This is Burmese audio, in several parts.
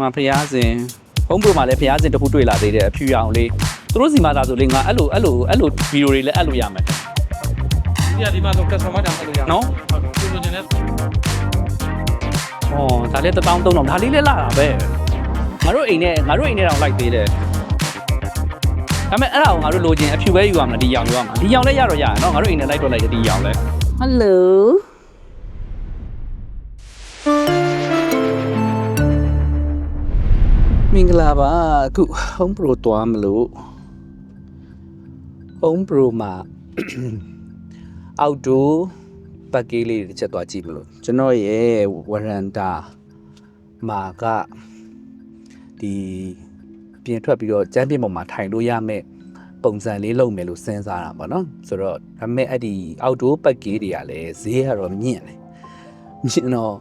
မဖျားစင်ဟုံးပရိုမှာလည်းဖျားစင်တစ်ခုတွေ့လာသေးတယ်အဖြူရောင်လေးသူတို့စီမှာသာဆိုလေငါအဲ့လိုအဲ့လိုအဲ့လိုဗီဒီယိုတွေလည်းအဲ့လိုရမယ်ဒီကဒီမှာတော့ customer တောင်အဲ့လိုရနော်ဟုတ်တယ်သူလိုချင်တဲ့ဩဒါလည်းတစ်တောင်းသုံးတောင်းဒါလေးလည်းလာတာပဲငါတို့အိမ်နဲ့ငါတို့အိမ်နဲ့တောင်လိုက်သေးတယ်ဒါပေမဲ့အဲ့ဒါကိုငါတို့လိုချင်အဖြူပဲယူရမှာဒီရောင်ယူရမှာဒီရောင်လည်းရတော့ရရနော်ငါတို့အိမ်နဲ့လိုက်တော့လိုက်တယ်ဒီရောင်လည်းဟယ်လို ဂလာပါအခု Home Pro တွားမလို့ Home Pro မှာ outdoor ပတ်ကေးလေးတစ်ချက်တွားကြည့်မလို့ကျွန်တော်ရဲ့ဝရန်တာမှာကဒီအပြင်ထွက်ပြီးတော့ကျမ်းပြင်ပေါ်မှာထိုင်လို့ရမယ့်ပုံစံလေးလုပ်မယ်လို့စဉ်းစားတာပေါ့နော်ဆိုတော့ဒါပေမဲ့အဲ့ဒီ outdoor ပတ်ကေးတွေကလည်းဈေးကတော့မြင့်တယ်မြင့်တော့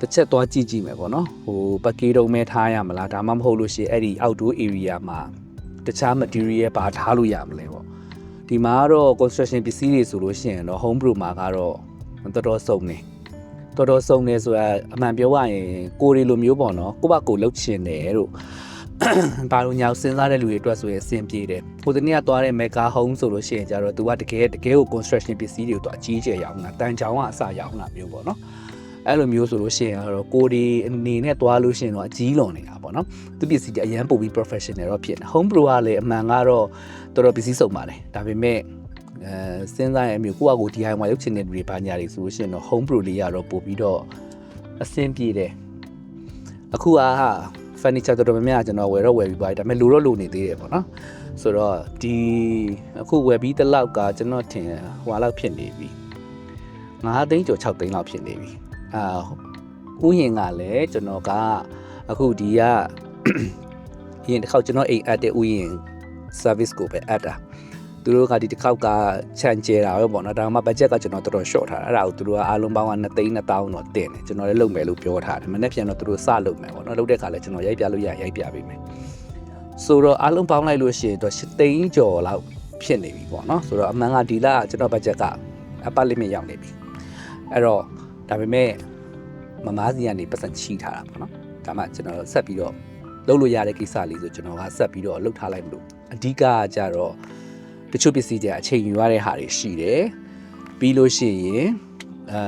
တစ်ချက်သွားကြည့်ကြည့်မယ်ပေါ့နော်ဟိုပတ်ကေးတုံးမဲထားရမလားဒါမှမဟုတ်လို့ရှိရင်အဲ့ဒီ outdoor area မှာတခြား material ပါထားလို့ရမလဲပေါ့ဒီမှာကတော့ construction ပစ္စည်းတွေဆိုလို့ရှိရင်တော့ home pro မှာကတော့တော်တော်စုံနေတော်တော်စုံနေဆိုတာအမှန်ပြောရရင်ကိုရီလိုမျိုးပေါ့နော်ကိုယ့်ဘက်ကိုလှုပ်ချင်တယ်တို့ဘာလို့ညာစဉ်းစားတဲ့လူတွေအတွက်ဆိုရင်အဆင်ပြေတယ်။ဟိုတနေ့ကသွားတဲ့ mega home ဆိုလို့ရှိရင်ကျတော့ तू ကတကယ်တကယ်ကို construction ပစ္စည်းတွေကို तू အကြီးကျယ်ရောင်းတာတန်ချောင်းကအစရောင်းတာမျိုးပေါ့နော်။ အဲ့လိုမျိုးဆိုလို့ရှိရင်ကတော့ကိုဒီအနေနဲ့သွားလို့ရှိရင်တော့အကြီးလွန်နေတာပေါ့နော်။သူပစ္စည်းတွေအရန်ပို့ပြီး professional တော့ဖြစ်နေ။ home pro ကလည်းအမှန်ကတော့တော်တော်ပစ္စည်းစုံပါတယ်။ဒါပေမဲ့အဲစဉ်းစားရင်အမျိုးကိုယ့်အကို DIY လုပ်ချင်တဲ့လူတွေဘာညာတွေဆိုလို့ရှိရင်တော့ home pro လေးကတော့ပို့ပြီးတော့အဆင်ပြေတယ်။အခုကဟာ furniture တော်တော်များများကျွန်တော်ဝယ်တော့ဝယ်ပြီးပါတယ်ဒါပေမဲ့လိုတော့လိုနေသေးတယ်ပေါ့နော်ဆိုတော့ဒီအခုဝယ်ပြီးတစ်လောက်ကကျွန်တော်ထင်ဟိုလောက်ဖြစ်နေပြီ9သိန်းကျော်6သိန်းလောက်ဖြစ်နေပြီ အာဥယျင်ကလည်းကျွန်တော်ကအခုဒီကရင်တစ်ခေါက်ကျွန်တော်အိမ်အပ်တဲ့ဥယျင် service ကိုပဲအပ်တာသူတို့ကဒီတစ်ခေါက်ကခြံကျဲတာပဲပေါ့နော်ဒါမှ budget ကကျွန်တော်တော်တော် short ထားတာအဲ့ဒါကိုသူတို့ကအားလုံးပေါင်းက2သိန်း2000တော့တင်တယ်ကျွန်တော်လည်းလုပ်မယ်လို့ပြောထားတယ်မနေ့ပြန်တော့သူတို့စလုပ်မယ်ပေါ့နော်လုပ်တဲ့ခါလဲကျွန်တော်ရိုက်ပြလို့ရရိုက်ပြပေးမယ်ဆိုတော့အားလုံးပေါင်းလိုက်လို့ရှိရင်တော့7သိန်းကျော်လောက်ဖြစ်နေပြီပေါ့နော်ဆိုတော့အမှန်ကဒီလကျွန်တော် budget ကအပတ် limit ရောက်နေပြီအဲ့တော့ ဒါပေမဲ့မမားစီကနေပတ်စံချီထားတာပေါ့နော်ဒါမှကျွန်တော်ဆက်ပြီးတော့လုပ်လို့ရတဲ့ကိစ္စလေးဆိုကျွန်တော်ကဆက်ပြီးတော့လုပ်ထားလိုက်မလို့အဓိကကကြတော့တချို့ပစ္စည်းတွေအချိန်ယူရတဲ့ဟာတွေရှိတယ်ပြီးလို့ရှိရင်အဲ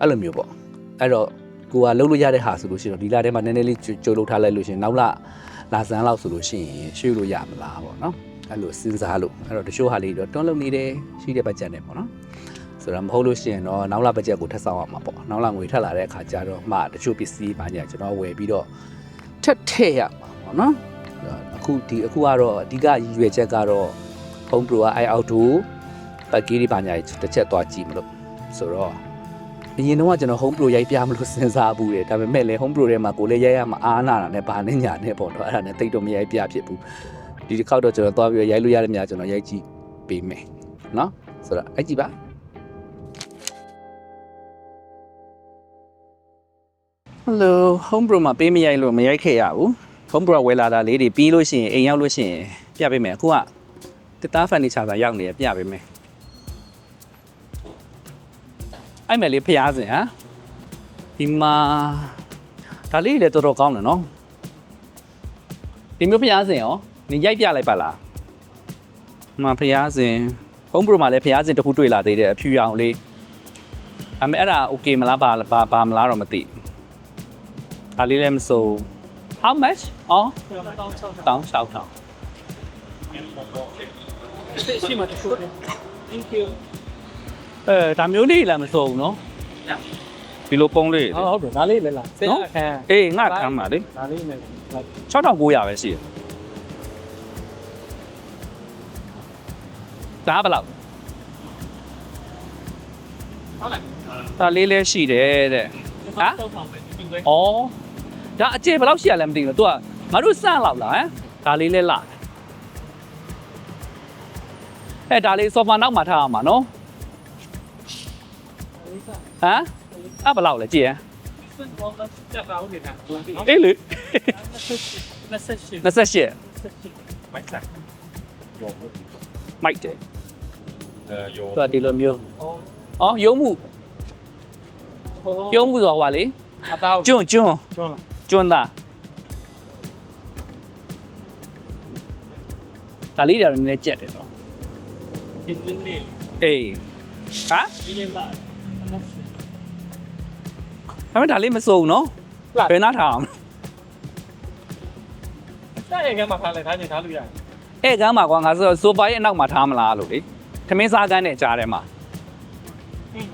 အဲ့လိုမျိုးပေါ့အဲ့တော့ကိုကလုပ်လို့ရတဲ့ဟာဆိုလို့ရှိရင်တော့ဒီလထဲမှာနည်းနည်းလေးကြိုးလုပ်ထားလိုက်လို့ရှိရင်နောက်လလာစမ်းလောက်ဆိုလို့ရှိရင်ရွှေ့လို့ရမလားပေါ့နော်အဲ့လိုစဉ်းစားလို့အဲ့တော့တချို့ဟာလေးတော့တွန်းလုပ်နေတယ်ရှိတဲ့ဘတ်ဂျက်နဲ့ပေါ့နော် ဆိုတော့မဟုတ်လို့ရှိရင်တော့နောက်လာဘတ်ဂျက်ကိုထပ်ဆောင်ရမှာပေါ့နောက်လာငွေထပ်လာတဲ့အခါကျတော့မှတချို့ပစ္စည်းဘာညာကျွန်တော်ဝယ်ပြီးတော့ထပ်ထည့်ရမှာပေါ့နော်အခုဒီအခုကတော့အဓိကရည်ရွယ်ချက်ကတော့ Home Pro က i auto ပက်ကီးတွေဘာညာတစ်ချက်သွားကြည့်မလို့ဆိုတော့အရင်တော့ကျွန်တော် Home Pro ရိုက်ပြမလို့စဉ်းစားဘူးတယ်ဒါပေမဲ့လည်း Home Pro ထဲမှာကိုလည်းရိုက်ရမှာအားနာတာနဲ့ဘာနဲ့ညာနဲ့ပေါ့တော့အဲ့ဒါနဲ့တိတ်တော့မရိုက်ပြဖြစ်ဘူးဒီတစ်ခေါက်တော့ကျွန်တော်သွားပြီးရိုက်လို့ရတဲ့များကျွန်တော်ရိုက်ကြည့်ပေးမယ်နော်ဆိုတော့အဲ့ကြည့်ပါ Hello home pro မှာပေးမရိုက်လို့မရိုက်ခဲ့ရဘူး home pro ဝယ်လာတာလေးတွေပြီးလို့ရှိရင်အိမ်ရောက်လို့ရှိရင်ပြပေးမယ်အခုကတစ်သား furniture သာရောက်နေရပြပေးမယ်အဲ့မယ်လေးဖျားစင်ဟာဒီမှာဒါလေးလည်းတော်တော်ကောင်းတယ်နော်ဒီမျိုးဖျားစင်ရောနင်ရိုက်ပြလိုက်ပါလားဒီမှာဖျားစင် home pro မှာလည်းဖျားစင်တစ်ခုတွေ့လာသေးတယ်အဖြူရောင်လေးအမေအဲ့ဒါ okay မလားပါပါပါမလားတော့မသိဘူး ဒါလေးလည်းမစိုး how much အော်တောင်း6တောင်းရှိမှတစ်ခု thank you အဲဒါမျိုးလေးလည်းမစိုးဘူးနော်ဒီလိုပုံလေးဟုတ်ဟုတ်တယ်ဒါလေးလည်းလားစိတ်အခန်းအေးငါခံပါလေဒါလေးလည်း6900ပဲရှိတယ်ဒါဘယ်လောက်ဟုတ်လားဒါလေးလည်းရှိတယ်တဲ့တော့ပါပဲဒီကွယ်ဩ ဒါအကျေဘယ်လောက်ရှိရလဲမသိဘူး तू ကငါတို့စလောက်လားဟမ်ဒါလေးလဲလာအဲဒါလေးဆိုဖာနောက်မှာထားအောင်ပါနော်ဟမ်အဲ့ဘယ်လောက်လဲကြည့်ရစွန့်တော့တက်တာဦးနေတာအေးလေ28 28မိုက်ဆိုင်မိုက်တယ်အဲယောသူကဒီလိုမျိုးအော်ဩရုံးမှုရုံးမှုဆိုတော့ဟွာလေအတောက်ကျွန်းကျွန်းကျွန်းလား ကျွန်းသားဒါလေးတွေတော့နည်းနည်းကြက်တယ်တော့ဒီနေ့နေ့အေးဟာဒီနေ့ပါဒါပေမဲ့ဒါလေးမစိုးဘူးနော်ဘယ်နာထားအောင်တဲ့ရဲ့ကမှထားလဲထားချင်ထားလို့ရတယ်အဲ့ကမ်းမှာကွာငါဆိုဆိုပါရဲ့အနောက်မှာထားမလားလို့လေထမင်းစားကန်းနဲ့ကြားထဲမှာ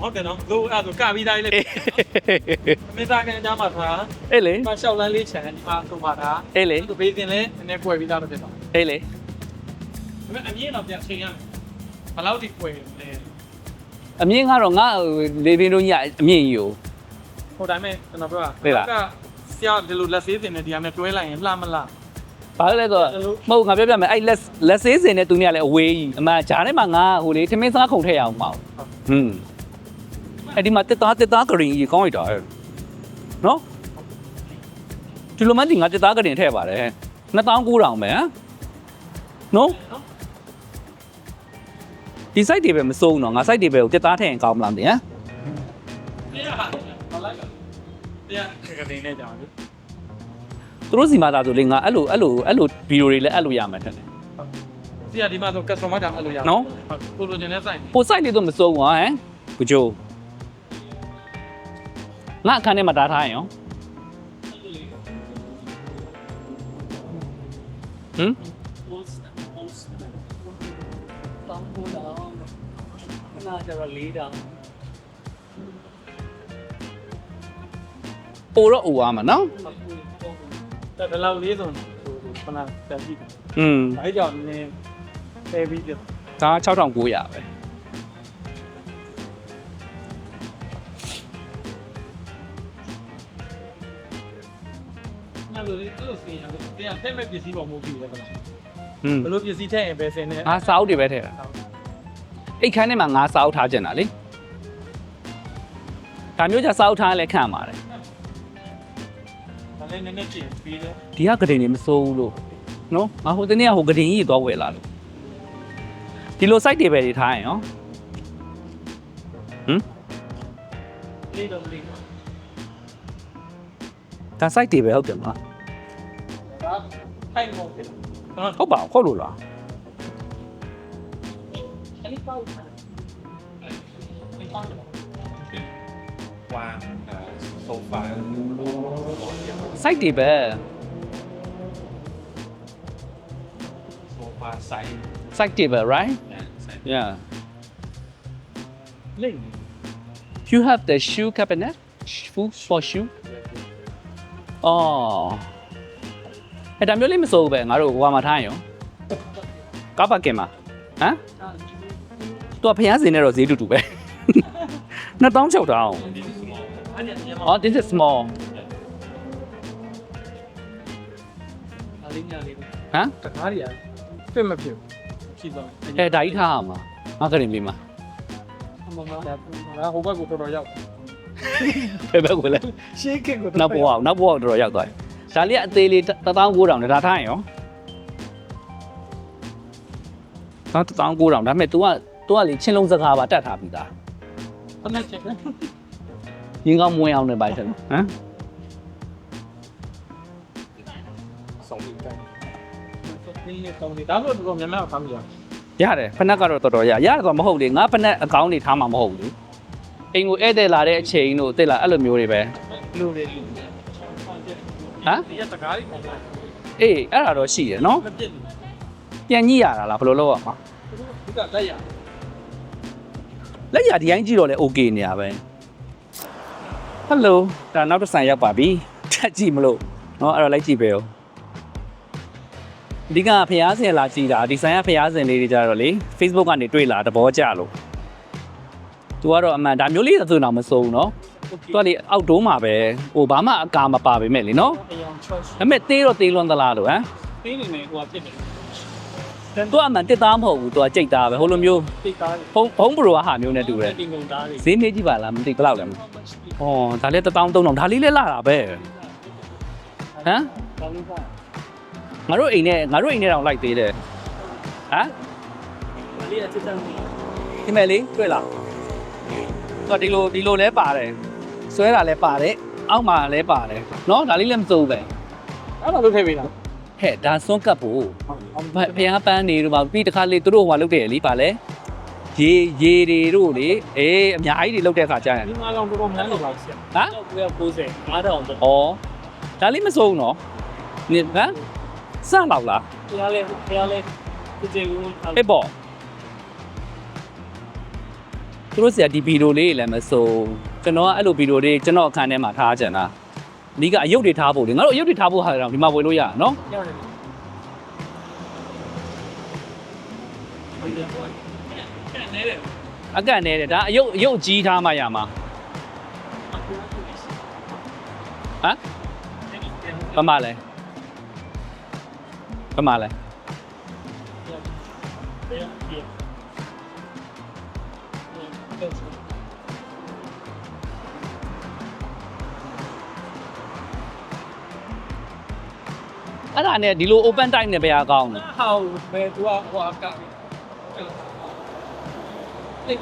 ဟုတ်တယ်နော်လို့အဲ့ဒါကပြီးသားလေးမေသားကန်ကြမှာထား အေးလေ ဒီမှာရှောက်လန်းလေးခြံဒီမှာဆိုပါတာ အေးလေ ဒီဘေးတင်လဲနည်းနည်းကွယ်ပြီးသားလို့ဖြစ်သွား အေးလေ ဒါပေမဲ့အမြင့်တော့ပြန်ချိန်ရမယ်ဘယ်လောက်ထိကွယ်လဲ အမြင့်ကတော့ငါလေပင်တို့ညအမြင့်ကြီးကို ဟိုတိုင်းမဲ့ကျွန်တော်ပြောတာ သိလား ကဆရာဒီလိုလက်သေးတင်နေဒီဟာနဲ့တွဲလိုက်ရင်လှမလား ဘာလဲဆိုတော့မဟုတ်ငါပြောပြမယ်အဲ့လက်လက်ဆေးစင်နဲ့သူเนี่ยလည်းအဝေးကြီးအမှဂျားထဲမှာငါဟိုလေထမင်းစားခုံထည့်ရအောင်မအောင်ဟွန်း အဲ့ဒီမှာတက်သားတက်သားဂရင်ကြီးကောင်းလိုက်တာနော်ဒီလိုမှဒီငါတက်သားဂရင်ထည့်ပါတယ်2900ပဲဟမ်နော်ဒီ site တွေပဲမစိုးဘူးနော်ငါ site တွေပဲကိုတက်သားထည့်ရင်ကောင်းမလားမသိဟမ်တရားဟာလိုက်တရားကနေနေကြပါဘူးသူတို့စီမှာသာဆိုလေငါအဲ့လိုအဲ့လိုအဲ့လိုဗီဒီယိုတွေလည်းအဲ့လိုရမှာထင်တယ်ဆရာဒီမှာဆို customer တောင်အဲ့လိုရနော်ကိုလိုချင်တဲ့ site ပို site လေးတော့မစိုးဘူးဟမ်ကိုဂျို ငါအခန်းထဲမှာတားထားရင်ရောဟမ်တောင်းဖို့တော့ခဏကျတော့၄တောင်ပိုတော့အိုအားမှာနော်တက်ဘယ်လောက်လေးဆိုခဏတက်ကြည့်อืมအဲကြောင့်နည်းဖယ်ပြီးပြဒါ6900ပဲ လိုလေးသူ့စင်ရတယ်တရားဖက်မဲ့ပစ္စည်းပေါ်မဟုတ်ဘူးလေဗျာ อืม ဘယ်လိုပစ္စည်းထည့်ရင်ပဲစင်နဲ့ ငါစာအုပ်တွေပဲထည့်တာအိတ်ခန်းထဲမှာငါစာအုပ်ထားကျင်တာလေဒါမျိုးじゃစာအုပ်ထားရင်လည်းခံပါတယ် ဒါလည်းနည်းနည်းပြင်ပြီးတယ် ဒီကဂဒင်တွေမစိုးဘူးလို့နော်ငါဟိုတနေ့ကဟိုဂဒင်ကြီးသွားဝယ်လာလို့ဒီလို site တွေပဲတွေထားရင်ရော လေးတော့လေးတော့ ဒါ site တွေပဲဟုတ်တယ်မလား 제가 타임 먹을 때 저는 소바 코로라 qua sofa sách thì về sofa sách sách right yeah Ling. You have the shoe cabinet for shoe? Oh. အဲ့ဒါမျိုးလေးမစိုးဘူးပဲငါတို့ဟိုကမှာထားရင်ရောကားပါကင်မှာဟမ်သူကဖျားစင်နဲ့တော့ဈေးတူတူပဲ2600တောင်းအဲ့ဒီမြန်မာ Oh, this is small. အလေးညာလေးဟမ်တကားတွေကဖစ်မဖြစ်ဘူးရှိသွားအဲဒါကြီးထားရမှာငါကရင်ပြီးမှာအမမဒါဟိုဘက်ကိုတော်တော်ရောက်ဘယ်ဘက်ကိုလဲရှေးကစ်ကိုနောက်ဘဝအောင်နောက်ဘဝအောင်တော်တော်ရောက်သွားတယ် ဒါလေးကအသေးလေး19000နဲ့ဒါထားရင်ရောနော်19000ဒါပေမဲ့ तू က तू ကလေချင်းလုံးစကားပါတတ်ထားပြီးသားဟုတ်တယ်ချက်ရင်းကောင်းမဝင်အောင်နဲ့ပါချက်ဟမ်ဆောင်ပြီးတိုင်းဒီနေ့တောင်းနေတာတော့တော်တော်များများထားမိရရတယ်ဖနက်ကတော့တော်တော်ရရတယ်ဆိုမဟုတ်လေငါဖနက်အကောင့်တွေထားမှာမဟုတ်ဘူးအိမ်ကိုဧည့်သည်လာတဲ့အချိန်တို့တဲ့လားအဲ့လိုမျိုးတွေပဲလူတွေလူ ဟမ် ဒီရတကားတွေပုံစံ အေးအဲ့ဒါတော့ရှိတယ်နော် မပြစ်ဘူး ပြန်ညှိရတာလားဘယ်လိုလုပ်ရမှာ သူကလက်ရ လက်ရဒီတိုင်းကြည့်တော့လဲ okay နေရပဲဟယ်လိုဒါနောက်တစ်ဆန်ရောက်ပါပြီထက်ကြည့်မလို့เนาะအဲ့တော့လိုက်ကြည့်ပဲဦးဒီကဖျားစင်လာကြည့်တာဒီဆိုင်ကဖျားစင်လေးတွေကြတော့လေ Facebook ကနေတွေ့လာတဘောကြလို့သူကတော့အမှန်ဒါမျိုးလေးဆိုတော့မစိုးဘူးเนาะ သူကလေအောက်ဒိုးမှာပဲဟိုဘာမှအကာမပါပေမဲ့လေနော်အယောင် choice ဒါပေမဲ့သေးတော့သေးလွန်းသလားလို့ဟမ်သေးနေနေဟိုကဖြစ်တယ်သူကအမှန်တစ်သားမဟုတ်ဘူးသူကကြိတ်သားပဲဟိုလိုမျိုးကြိတ်သားဘုံဘုံဘရိုဟာမျိုးနဲ့တူတယ်တင်ကုန်သားတွေဈေးနေကြည့်ပါလားမသိဘယ်လောက်လဲဟောဒါလည်း13000ဒါလေးလည်းလာတာပဲဟမ်ငါတို့အိမ်နဲ့ငါတို့အိမ်နဲ့တောင်လိုက်သေးတယ်ဟမ်လေးအစ်တန်းဒီမဲ့လေးတွေ့လားတော့ဒီလိုဒီလိုလဲပါတယ် ဆွဲတာလဲပါတယ်အောက်မှာလည်းပါတယ်နော်ဒါလေးလည်းမစိုးဘူးပဲအဲ့ဒါလုပ်ထည့်ပေးတာဟဲ့ဒါစွန့်ကပ်ဖို့ဘဖျားပန်းနေတော့ပါပြီးတခါလေသူတို့ဟိုလုပ်တယ်လीပါလဲရေရေတွေတို့လေအေးအများကြီးတွေလုပ်တဲ့ခါကြာရင်ဒီမှာတော့တော်တော်များများပါဆရာဟမ်တော့90 9000တော့ဩဒါလေးမစိုးဘူးနော်နိဟမ်စလောက်လားဖျားလဲဖျားလဲဒီကျေကူအေးပေါ့သူတို့ဆရာဒီဗီဒီယိုလေးလည်းမစိုး ကျွန်တော်ကအဲ့လိုဗီဒီယိုလေးကျွန်တော်အခန်းထဲမှာထားကြတာအဓိကအယုတ်တွေထားဖို့လေငါတို့အယုတ်တွေထားဖို့ဟာတော့ဒီမှာဝယ်လို့ရအောင်နော်ရတယ်ဟုတ်တယ်ဟုတ်တယ်အကန့်နေတယ်ဒါအယုတ်အယုတ်ကြီးထားမှရမှာဟမ်ဘာမှလဲဘာမှလဲ အဲ့ဒါနဲ့ဒီလို open type နဲ့ပဲအကောင်းတယ်ဟောဘယ်သူကဟိုအကလေ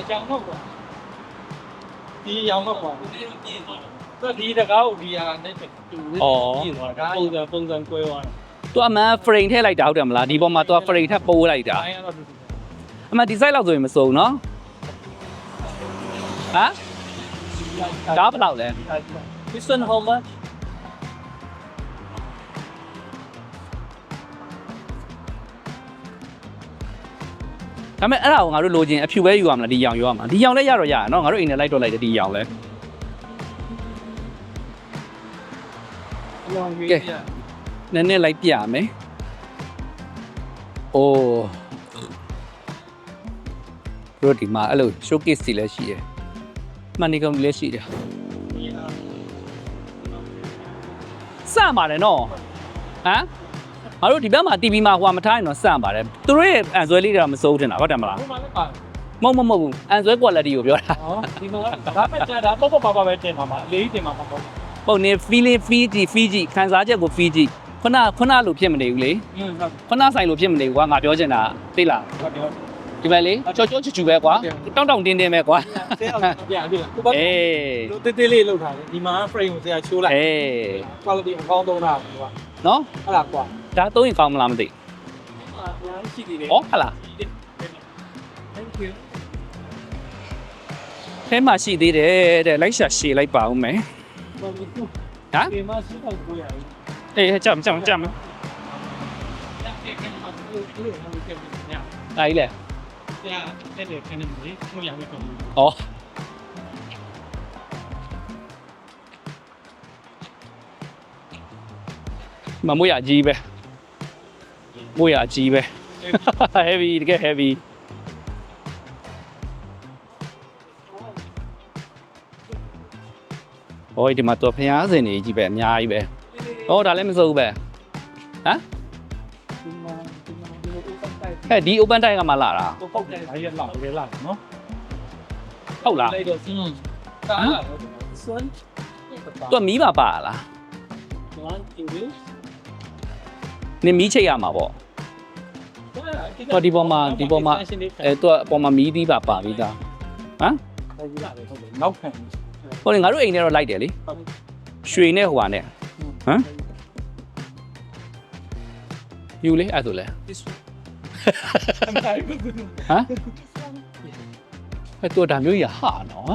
အကြောင်းတော့ကွာဒီရောင်တော့ကွာသူဒီတကားကိုဒီဟာနဲ့တူပြီးသွားတာပုံစံပုံစံကွဲသွားတာသူအမှန် frame ထည့်လိုက်တာဟုတ်တယ်မလားဒီပေါ်မှာသူက frame ထပ်ပိုးလိုက်တာတိုင်းကတော့တူတူအမှန်ဒီ size လောက်ဆိုရင်မစုံနော်ဟမ်ဒါဘယ်လောက်လဲ This one how much? ဒါပေမဲ့အဲ့ဒါကိုငါတို့လိုချင်အဖြူပဲယူရမလားဒီရောင်ယူရမလားဒီရောင်လည်းရတော့ရရနော်ငါတို့အိမ်ထဲလိုက်တော့လိုက်တယ်ဒီရောင်လဲကဲနည်းနည်းလိုက်ပြမယ်အိုးတို့ဒီမှာအဲ့လို showcase တွေလည်းရှိတယ်မှန်နေကုန်လည်းရှိတယ်စပါတယ်နော်ဟမ် ငါတို့ဒီဘက်မှာ TV မှာဟိုကမထားရင်တော့စပါတယ်သူတို့ရဲ့အန်ဆွဲလေးတွေကမစိုးတင်တာဟုတ်တယ်မလားဟိုမှာလည်းပါမဟုတ်မဟုတ်မဟုတ်ဘူးအန်ဆွဲ quality ကိုပြောတာဟောဒီမှာဒါပဲကြာတာပေါ့ပေါ့ပါပါပဲတင်ပါမှာအလေးတင်ပါမှာပေါ့ပုံနေ feeling Fiji Fiji ခံစားချက်ကို Fiji ခုနခုနလိုဖြစ်မနေဘူးလေอืมဟုတ်ခုနဆိုင်လိုဖြစ်မနေဘူးကွာငါပြောချင်တာသိလားဟုတ်တယ်ဒီမဲ့လေချောချောချူချူပဲကွာတောင်းတောင်းတင်းတင်းပဲကွာဆရာပြန်ပြီကိုပါအေးလိုတေးသေးလေးလောက်ထားတယ်ဒီမှာ frame ကိုဆရာချိုးလိုက်အေး quality အကောင်းဆုံးတာကွာနော်အဲ့ဒါကွာ ဒါသုံးရင်ကောင်းမလားမသိအာညာရှိသေးတယ်ဩဟတ်လား Thank you ထဲမှာရှိသေးတယ်တဲ့လိုက်ရှာရှည်လိုက်ပါဦးမယ်ဘာလို့ဟမ်ဒီမှာရှိတော့ကိုရည်အေးကြမ်းကြမ်းကြမ်းညအဲ့ကမှာဒီလိုဒီလိုလုပ်ခဲ့ပြီညဒါကြီးလေဆရာတဲ့တဲ့ခဏလေးကိုရမယ်ပေါ့ဩမမွေးရကြီးပဲ မွေးရကြီးပဲ heavy တကယ် heavy ဟိုဒီမှာတော့ဖျားစင်နေကြီးပဲအများကြီးပဲဟောဒါလည်းမစိုးဘူးပဲဟမ်ဒီမှာဒီမှာဒီလို open type ဟဲ့ဒီ open type ကမှလာတာကိုပောက်တယ်ဒါရလောက်ရလောက်နော်ဟုတ်လားလိုက်တော့စင်းတာဆွမ်းသူကမီးပါပါလား one english နင်မီးချိတ်ရမှာပေါ့ ဟောဒီပေါ်မှာဒီပေါ်မှာအဲသူကအပေါ်မှာမီးသီးပါပါပြီးသားဟမ်နောက်ခံဟိုလေငါတို့အိမ်ထဲတော့လိုက်တယ်လေရွှေနဲ့ဟိုဟာနဲ့ဟမ်ယူလေအဲ့ဒါဆိုလဲဟမ်အဲ့တော့ဒါမျိုးကြီးဟာနော်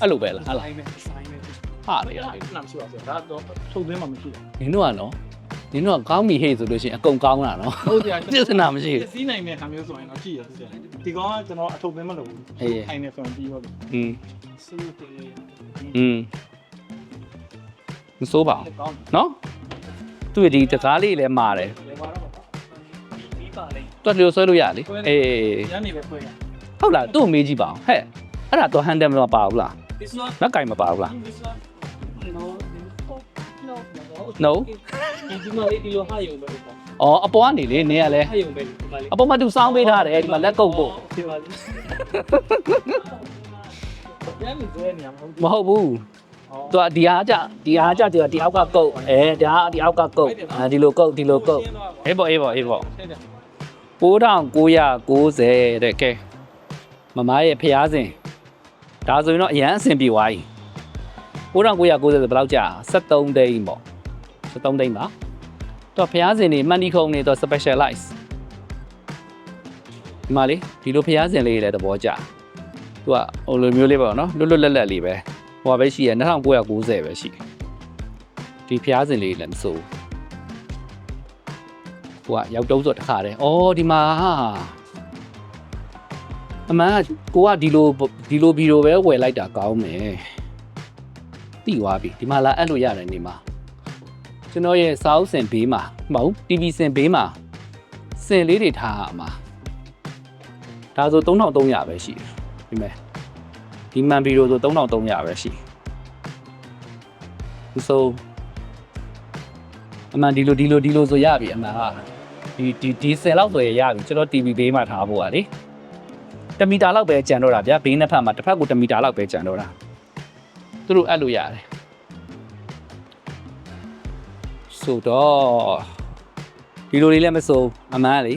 အဲ့လိုပဲလားဟာလားဆိုင်နဲ့ဆိုင်နဲ့ဟာလေအဲ့ဒါနာမရှိပါဘူးဒါတော့ထုတ်သွင်းမှမရှိဘူးနင်တို့ကနော် နင်တို့ကကောင်းပြီဟဲ့ဆိုလို့ရှိရင်အကုန်ကောင်းတာနော် ဟုတ်တယ် ပြဿနာမရှိဘူး စီးနိုင်တဲ့ခါမျိုးဆိုရင်တော့ကြည့်ရစီဒီကောင်ကကျွန်တော်အထုတ်သွင်းမလုပ်ဘူး အေး ထိုင်နေဆိုရင်ပြီးတော့ อืม စူးတယ် อืมမစိုးပါဘူး ကောင်း နော်သူ့ရဲ့ဒီတကားလေးလည်းမာတယ် တယ်ဘာတော့ပြီးပါလေ တွက်လို့ဆွဲလို့ရလေအေး ညနေပဲဖွင့်ရ ဟုတ်လားသူ့ကိုမေးကြည့်ပါအောင်ဟဲ့အဲ့ဒါတော့ဟန်တယ်မပါဘူးလား this one လက်ကင်မပါဘူးလား this one no no no ဒီမှာလေးဒီလိုဟာယုံပဲပေါ့အော်အပေါ်ကနေလေနင်းကလည်းဟာယုံပဲဒီမှာလေးအပေါ်မှာသူစောင်းပေးထားတယ်ဒီမှာလက်ကုပ်ဖို့ဒီမှာလေးညနေကျွဲနေရမဟုတ်မဟုတ်ဘူးသူကဒီအားကြဒီအားကြဒီဒီအောက်ကကုတ်အဲဒါဒီအောက်ကကုတ်အဲဒီလိုကုတ်ဒီလိုကုတ်အေးပေါ့အေးပေါ့အေးပေါ့တဲ့9990တဲ့ကဲမမရဲ့ဖျားစဉ်ဒါဆိုရင်တော့အရန်အဆင်ပြေသွားပြီ 9990ဆိုဘယ်လောက်ကြာ73သိန်းပေါ့73သိန်းပါတော့ဖျားစင်တွေမှန်ဒီခုံတွေတော့ specialize ဒီမှာလေဒီလိုဖျားစင်လေးတွေလည်းသဘောကျသူကဟိုလိုမျိုးလေးပေါ့နော်လွတ်လွတ်လပ်လပ်လေးပဲဟိုပါပဲရှိရ2990ပဲရှိဒီဖျားစင်လေးတွေလည်းမစိုးဟိုကရောက်တုံးဆိုတခါတည်းအော်ဒီမှာအမှန်ကကိုကဒီလိုဒီလိုဗီဒီယိုပဲဝယ်လိုက်တာကောင်းမယ် တိသွားပြီဒီမှာလာအပ်လို့ရတယ်နေမှာကျွန်တော်ရဲ့စာအုပ်စင်ဘေးမှာမဟုတ် TV စင်ဘေးမှာစင်လေးတွေထားရမှာဒါဆို3300ပဲရှိတယ်ဒီမဲ့ဒီမှန်ဗီဒီယိုဆို3300ပဲရှိဒီဆိုအမှန်ဒီလိုဒီလိုဒီလိုဆိုရပြီအမှန်ကဒီဒီဒီစင်လောက်ဆိုရရပြီကျွန်တော် TV ဘေးမှာထားဖို့อ่ะလေ1မီတာလောက်ပဲကြံတော့တာဗျာဘေးနှစ်ဖက်မှာတစ်ဖက်ကို1မီတာလောက်ပဲကြံတော့တာ သူတို့အဲ့လိုရတယ်ဆိုတော့ဒီလိုလေးလည်းမစိုးအမှန်ကလေ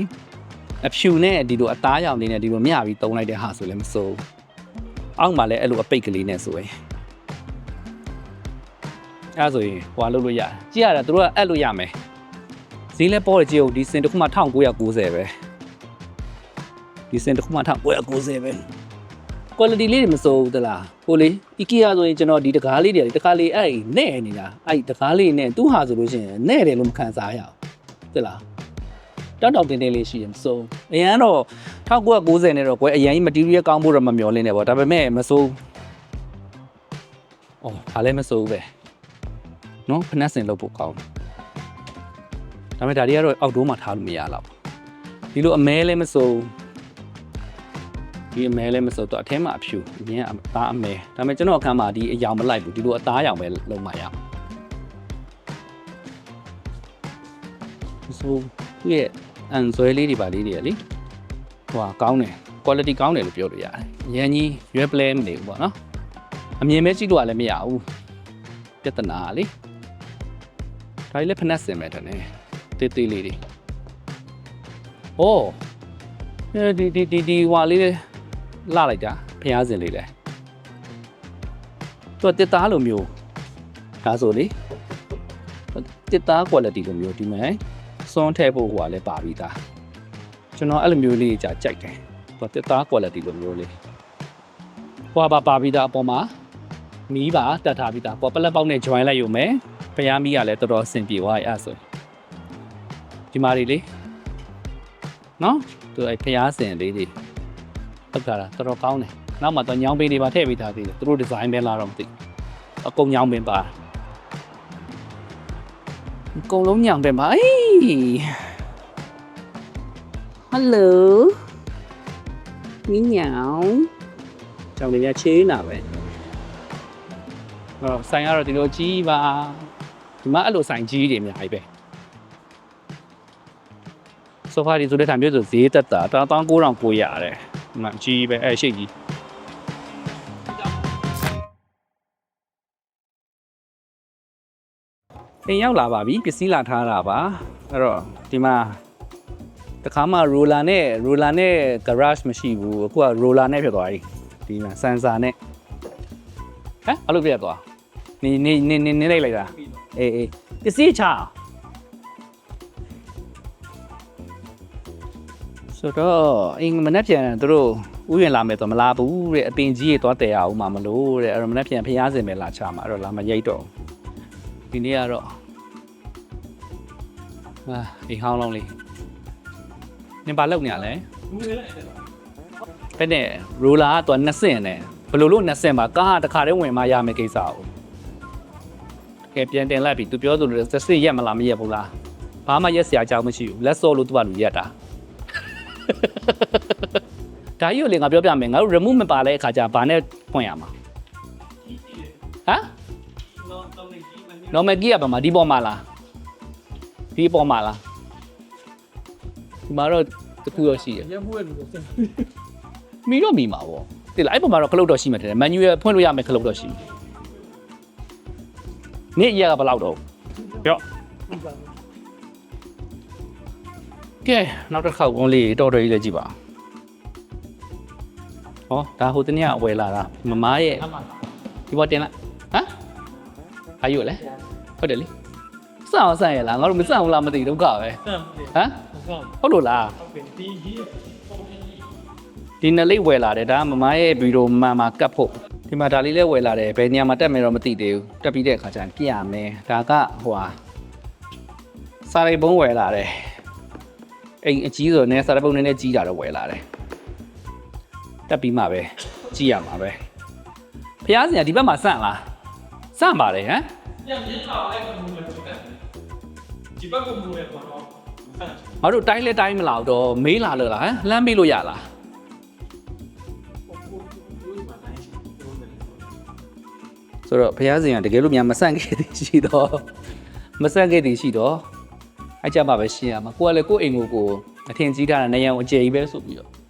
အဖြူနဲ့ဒီလိုအသားရောင်လေးနဲ့ဒီလိုမျှပြီးတုံးလိုက်တဲ့ဟာဆိုလည်းမစိုးအောက်မှာလည်းအဲ့လိုအပိတ်ကလေးနဲ့ဆိုရင်အဲ့ဒါဆိုရင်ဟွာလုပ်လို့ရတယ်ကြည့်ရတာသူတို့ကအဲ့လိုရမယ်ဈေးလဲပေါ်တယ်ကြည့်ဦးဒီစင်တစ်ခုမှ1990ပဲဒီစင်တစ်ခုမှ1990ပဲ quality လေးတွေမစိုးဘူးသလားကိုလေ IKEA ဆိုရင်ကျွန်တော်ဒီတကားလေးတွေဒီတကားလေးအဲ့နဲ့နေတာအဲ့တကားလေးနဲ့သူ့ဟာဆိုလို့ရှိရင်နဲ့တယ်လို့မခံစားရအောင်သလားတောက်တောက်တင်းတင်းလေးရှိရင်မစိုးအရန်တော့1990နဲ့တော့ကွယ်အရန်ကြီး material ကောင်းဖို့တော့မမျှော်လင့်နဲ့ပေါ့ဒါပေမဲ့မစိုးအော်ဒါလည်းမစိုးပဲနော်ဖနက်စင်လုပ်ဖို့ကောင်းဒါပေမဲ့ဒါတွေကတော့အောက်တိုးမှာထားလို့မရတော့ဒီလိုအမဲလည်းမစိုး ဒီအမဲလည်းမစိုးတော့အထဲမှာအဖြူအမြင်ကအသားအမဲဒါပေမဲ့ကျွန်တော်အခန်းမှာဒီအယောင်မလိုက်ဘူးဒီလိုအသားအယောင်ပဲလုံးမရအောင်ဆိုသူ့ရဲ့အန်ဆွဲလေးတွေပါလေးတွေလေဟိုဟာကောင်းတယ် quality ကောင်းတယ်လို့ပြောလို့ရတယ်အရင်ကြီးရွက်ပလဲမနေဘူးပေါ့နော်အမြင်ပဲကြည့်လို့ကလည်းမရဘူးပြဿနာလေဒါကြီးလည်းဖနက်စင်မဲ့တယ်နဲ့တေးသေးလေးတွေအိုးအဲဒီဒီဒီဒီဟွာလေး လေးလှလိုက်တာဖျားစင်လေးလေသူကတစ်သားလိုမျိုးဒါဆိုလေတစ်သား quality လိုမျိုးဒီမဲ့စွန်းထည့်ဖို့ဟွာလဲပါပြီးသားကျွန်တော်အဲ့လိုမျိုးလေးကြာကြိုက်တယ်သူကတစ်သား quality လိုမျိုးလေးဟွာပါပါပြီးသားအပေါ်မှာမီးပါတက်ထားပြီးသားပေါ်ပလက်ပေါက်နဲ့ join လိုက်ရုံပဲဖျားမီးကလည်းတော်တော်အဆင်ပြေသွားရဲ့အဲ့ဆိုဒီမာတွေလေနော်သူအဲ့ဖျားစင်လေးတွေ ဟုတ်တာလားတော်တော်ကောင်းတယ်နောက်မှတော့ညောင်ပင်တွေပါထည့်ပေးထားသေးတယ်သူတို့ဒီဇိုင်းပဲလာတော့မသိဘူးအကုန်ညောင်ပင်ပါအကုန်လုံးညောင်ပင်ပါအေးဟယ်လိုမင်းညောင်ကြောင်လေးများချေးနာပဲဟောဆိုင်ကတော့ဒီလိုကြီးပါဒီမှာအဲ့လိုဆိုင်ကြီးတွေအများကြီးပဲဆိုဖာဒီဆိုတဲ့ထိုင်ပြည့်ဆိုဈေးတက်တာ19900ရတယ် ဒီမှာကြီးပဲအဲ့ရှိတ်ကြီးအိမ်ရောက်လာပါပြီပစ္စည်းလာထားတာပါအဲ့တော့ဒီမှာတခါမှ roller နဲ့ roller နဲ့ garage မရှိဘူးအခုက roller နဲ့ဖြစ်သွားပြီဒီမှာ sensor နဲ့ဟမ်အဲ့လိုပြတ်သွားနေနေနေနေနေလိုက်လိုက်တာအေးအေးပစ္စည်းချအောင် ဆိုတော့အင်းမနေ့ပြန်သူတို့ဥယျာဉ်လာမယ်တော့မလာဘူးတဲ့အပင်ကြီးတွေသွားတည်ရအောင်မှမလို့တဲ့အဲ့တော့မနေ့ပြန်ဖျားစင်ပဲလာချမှာအဲ့တော့လာမရိတ်တော့ဘူးဒီနေ့ကတော့အာအိမ်ဟောင်းလုံးလေးနင်ပါလောက်နေရလဲဘယ်နဲ့ရိုလာကတော့နှစ်ဆင့်နဲ့ဘယ်လိုလို့နှစ်ဆင့်ပါကားတခါတည်းဝင်မှရမယ်ကိစ္စ哦ကဲပြန်တင်လိုက်ပြီသူပြောသလိုတစ်စစ်ရက်မလားမရက်ဘူးလားဘာမှရက်စရာအကြောင်းမရှိဘူးလက်စော့လို့သူကလူရက်တာ ဒါကြီးကိုလေငါပြောပြမယ်ငါတို့ remove မပါတဲ့အခါကျဘာနဲ့ဖွင့်ရမှာဟမ် normal key ကဘာမှာဒီပေါ်မှာလားဒီပေါ်မှာလားဒီမှာတော့တခုတော့ရှိတယ်ရမှုရဲ့လူကိုစင်မီတော့မီမှာပေါ့တိလားအဲ့ပေါ်မှာတော့ခလုတ်တော့ရှိမှတယ် manual ဖွင့်လို့ရမယ်ခလုတ်တော့ရှိနေ့ရကဘယ်လောက်တော့ပြောကဲနောက်တစ်ခေါက်ဝင်လေးတော်တော်ကြီးလည်းကြည့်ပါ ဟောဒါဟိုတနေ့ကအဝယ်လာတာမမရဲ့အမှန်ဒီပေါ်တင်လိုက်ဟမ်ဟာယူလေဟုတ်တယ်လေစအောင်ဆန့်ရလားငါတို့မစန့်ဘူးလားမသိဒုက္ခပဲစမ်းတယ်ဟမ်စမ်းဟုတ်လို့လားဟုတ်ကဲ့ဒီကြီးဒီနှစ်လေးဝယ်လာတယ်ဒါကမမရဲ့ဗီဒီယိုမှန်မှာကတ်ဖို့ဒီမှာဒါလေးလည်းဝယ်လာတယ်ဘယ်နေရာမှာတက်မယ်တော့မသိသေးဘူးတက်ပြီးတဲ့အခါကျရင်ပြရမယ်ဒါကဟိုဟာစာရိတ်ပုံးဝယ်လာတယ်အိမ်အကြီးဆိုတော့နည်းစာရိတ်ပုံးနည်းနည်းကြီးတာတော့ဝယ်လာတယ် တက်ပြီးမှပဲကြည့်ရမှာပဲဖျားစင်ကဒီဘက်မှာစန့်လားစန့်ပါတယ်ဟမ်ညမြင့်အောင်လည်းမူလည်းတက်ဒီဘက်ကမူလည်းပေါ့နော်စမ်းငါတို့တိုင်းလဲတိုင်းမလာတော့မေးလာလို့လားဟမ်လှမ်းမေးလို့ရလားဆိုတော့ဘုရားရှင်ကတကယ်လို့များမဆန့်ခဲ့သည်ရှိတော့မဆန့်ခဲ့သည်ရှိတော့အဲ့ကြမှာပဲရှင်းရမှာကိုကလည်းကိုယ့်အိမ်ကိုကိုအထင်ကြီးထားတဲ့နေရန်ကိုအကျယ်ကြီးပဲဆိုပြီးတော့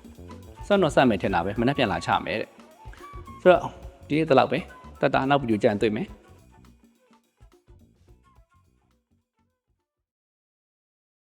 စမ်းတော့စမ်းမယ်ထင်တာပဲမနေ့ပြန်လာချမယ်တဲ့ဆိုတော့ဒီနေ့တလောက်ပဲတတနောက်ဗီဒီယိုကြံတွေ့မယ်